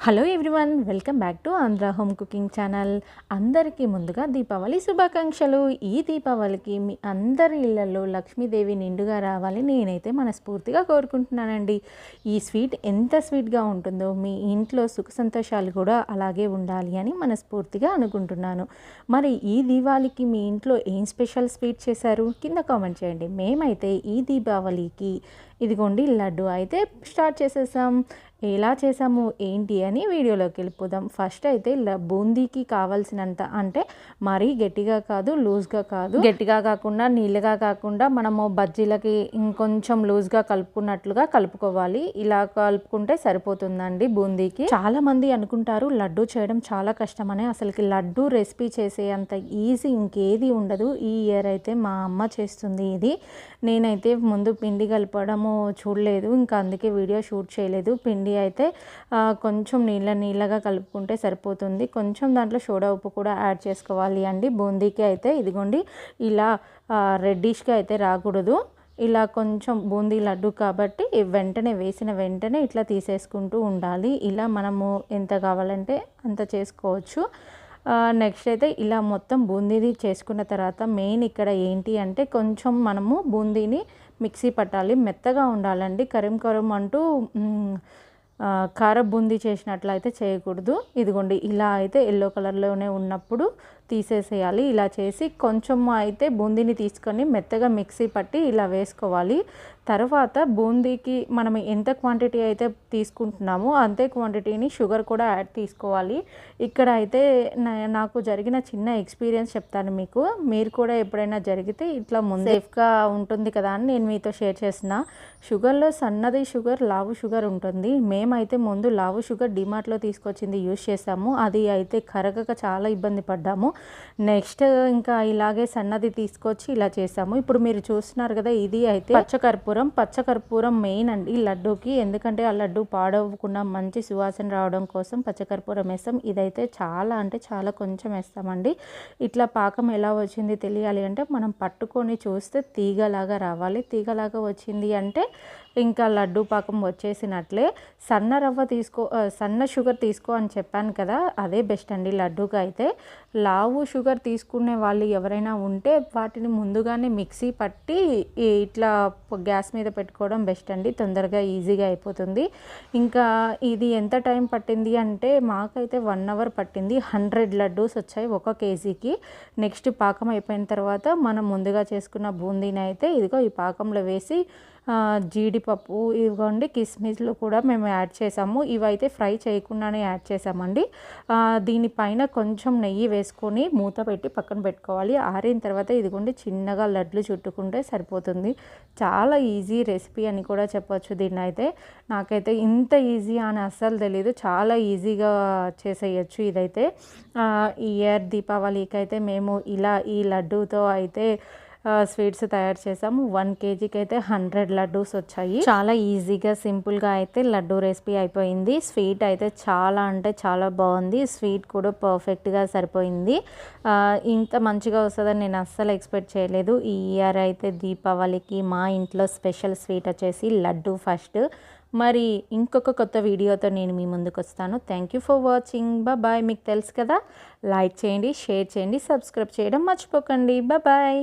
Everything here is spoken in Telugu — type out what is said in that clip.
Hello everyone welcome back to Andhra home cooking channel. అందరికీ ముందుగా దీపావళి శుభాకాంక్షలు. ఈ దీపావళికి మీ అందరి ఇళ్ళలో లక్ష్మీదేవి నిండుగా రావాలి నేనైతే మనస్ఫూర్తిగా కోరుకుంటున్నానండి. ఈ స్వీట్ ఎంత స్వీట్గా ఉంటుందో మీ ఇంట్లో సుఖ సంతోషాలు కూడా అలాగే ఉండాలి అని మనస్ఫూర్తిగా అనుకుంటున్నాను. మరి ఈ దీపావళికి మీ ఇంట్లో ఏం స్పెషల్ స్వీట్ చేశారు? కింద కామెంట్ చేయండి. మేమైతే ఈ దీపావళికి ఇదిగోండి లడ్డు అయితే స్టార్ట్ చేసేసాం. ఎలా చేసాము ఏంటి అని వీడియోలోకి వెళ్ళిపోదాం. ఫస్ట్ అయితే బూందీకి కావాల్సినంత అంటే మరీ గట్టిగా కాదు లూజ్గా కాదు. గట్టిగా కాకుండా నీళ్ళగా కాకుండా మనము బజ్జీలకి ఇంకొంచెం లూజ్గా కలుపుకున్నట్లుగా కలుపుకోవాలి. ఇలా కలుపుకుంటే సరిపోతుందండి బూందీకి. చాలా మంది అనుకుంటారు లడ్డు చేయడం చాలా కష్టమని. అసలుకి లడ్డు రెసిపీ చేసే అంత ఈజీ ఇంకేది ఉండదు. ఈ ఇయర్ అయితే మా అమ్మ చేస్తుంది ఇది. నేనైతే ముందు పిండి కలపడము చూడలేదు. ఇంకా అందుకే వీడియో షూట్ చేయలేదు. పిండి అయితే కొంచెం నీళ్ళ నీళ్ళగా కలుపుకుంటే సరిపోతుంది. కొంచెం దాంట్లో సోడా ఉప్పు కూడా యాడ్ చేసుకోవాలి అండి. బూందీకి అయితే ఇదిగోండి ఇలా రెడ్డిష్గా అయితే రాకూడదు. ఇలా కొంచెం బూందీ లడ్డు కాబట్టి వెంటనే వేసిన వెంటనే ఇట్లా తీసేసుకుంటూ ఉండాలి. ఇలా మనము ఎంత కావాలంటే అంత చేసుకోవచ్చు. నెక్స్ట్ అయితే ఇలా మొత్తం బూందీని చేసుకున్న తర్వాత మెయిన్ ఇక్కడ ఏంటి అంటే కొంచెం మనము బూందీని మిక్సీ పట్టాలి. మెత్తగా ఉండాలండి. కరం కరం అంటూ కార బూందీ చేసినట్లయితే చేయకూడదు. ఇదిగోండి ఇలా అయితే ఎల్లో కలర్లోనే ఉన్నప్పుడు తీసేసేయాలి. ఇలా చేసి కొంచెం అయితే బూందీని తీసుకొని మెత్తగా మిక్సీ పట్టి ఇలా వేసుకోవాలి. తర్వాత బూందీకి మనం ఎంత క్వాంటిటీ అయితే తీసుకుంటున్నామో అంతే క్వాంటిటీని షుగర్ కూడా యాడ్ తీసుకోవాలి. ఇక్కడ అయితే నాకు జరిగిన చిన్న ఎక్స్పీరియన్స్ చెప్తాను మీకు. మీరు కూడా ఎప్పుడైనా జరిగితే ఇట్లా ముందు సేఫ్గా ఉంటుంది కదా అని నేను మీతో షేర్ చేసిన. షుగర్లో సన్నది షుగర్ లావు షుగర్ ఉంటుంది. మేమైతే ముందు లావు షుగర్ డిమార్ట్లో తీసుకొచ్చింది యూజ్ చేసాము అది అయితే కరగక చాలా ఇబ్బంది పడ్డాము. నెక్స్ట్ ఇంకా ఇలాగే సన్నది తీసుకొచ్చి ఇలా చేసాము ఇప్పుడు మీరు చూస్తున్నారు కదా ఇది అయితే పచ్చకర్పూరం పచ్చకర్పూరం మెయిన్ అండి లడ్డూకి. ఎందుకంటే ఆ లడ్డు పాడవకుండా మంచి సువాసన రావడం కోసం పచ్చకర్పూరం వేస్తాం. ఇదైతే చాలా అంటే చాలా కొంచెం వేస్తామండి. ఇట్లా పాకం ఎలా వచ్చింది తెలియాలి అంటే మనం పట్టుకొని చూస్తే తీగలాగా రావాలి. తీగలాగా వచ్చింది అంటే ఇంకా లడ్డు పాకం వచ్చేసినట్లే. సన్న రవ్వ తీసుకో సన్న షుగర్ తీసుకో అని చెప్పాను కదా అదే బెస్ట్ అండి లడ్డూగా అయితే. లావు షుగర్ తీసుకునే వాళ్ళు ఎవరైనా ఉంటే వాటిని ముందుగానే మిక్సీ పట్టి ఇట్లా గ్యాస్ మీద పెట్టుకోవడం బెస్ట్ అండి. తొందరగా ఈజీగా అయిపోతుంది. ఇంకా ఇది ఎంత టైం పట్టింది అంటే మాకైతే వన్ అవర్ పట్టింది. హండ్రెడ్ లడ్డూస్ వచ్చాయి ఒక కేజీకి. నెక్స్ట్ పాకం అయిపోయిన తర్వాత మనం ముందుగా చేసుకున్న బూందీని అయితే ఇదిగో ఈ పాకంలో వేసి జీడిపప్పు ఇవ్వండి కిస్మిస్లు కూడా మేము యాడ్ చేసాము. ఇవైతే ఫ్రై చేయకుండానే యాడ్ చేసామండి. దీనిపైన కొంచెం నెయ్యి వేసుకొని మూత పెట్టి పక్కన పెట్టుకోవాలి. ఆరిన తర్వాత ఇదిగోండి చిన్నగా లడ్లు చుట్టుకుంటే సరిపోతుంది. చాలా ఈజీ రెసిపీ అని కూడా చెప్పొచ్చు దీన్ని అయితే నాకైతే ఇంత ఈజీ అని అస్సలు తెలీదు. చాలా ఈజీగా చేసేయచ్చు ఇదైతే. ఈ ఇయర్ దీపావళికి అయితే మేము ఇలా ఈ లడ్డూతో అయితే స్వీట్స్ తయారు చేసాము. వన్ కేజీకి అయితే హండ్రెడ్ లడ్డూస్ వచ్చాయి. చాలా ఈజీగా సింపుల్గా అయితే లడ్డూ రెసిపీ అయిపోయింది. స్వీట్ అయితే చాలా అంటే చాలా బాగుంది. స్వీట్ కూడా పర్ఫెక్ట్గా సరిపోయింది. ఇంత మంచిగా వస్తుందని నేను అస్సలు ఎక్స్పెక్ట్ చేయలేదు. ఈ ఇయర్ అయితే దీపావళికి మా ఇంట్లో స్పెషల్ స్వీట్ వచ్చేసి లడ్డు ఫస్ట్. మరి ఇంకొక కొత్త వీడియోతో నేను మీ ముందుకు వస్తాను. Thank you for watching bye మీకు తెలుసు కదా? లైక్ చేయండి షేర్ చేయండి సబ్స్క్రైబ్ చేయడం మర్చిపోకండి. బాయ్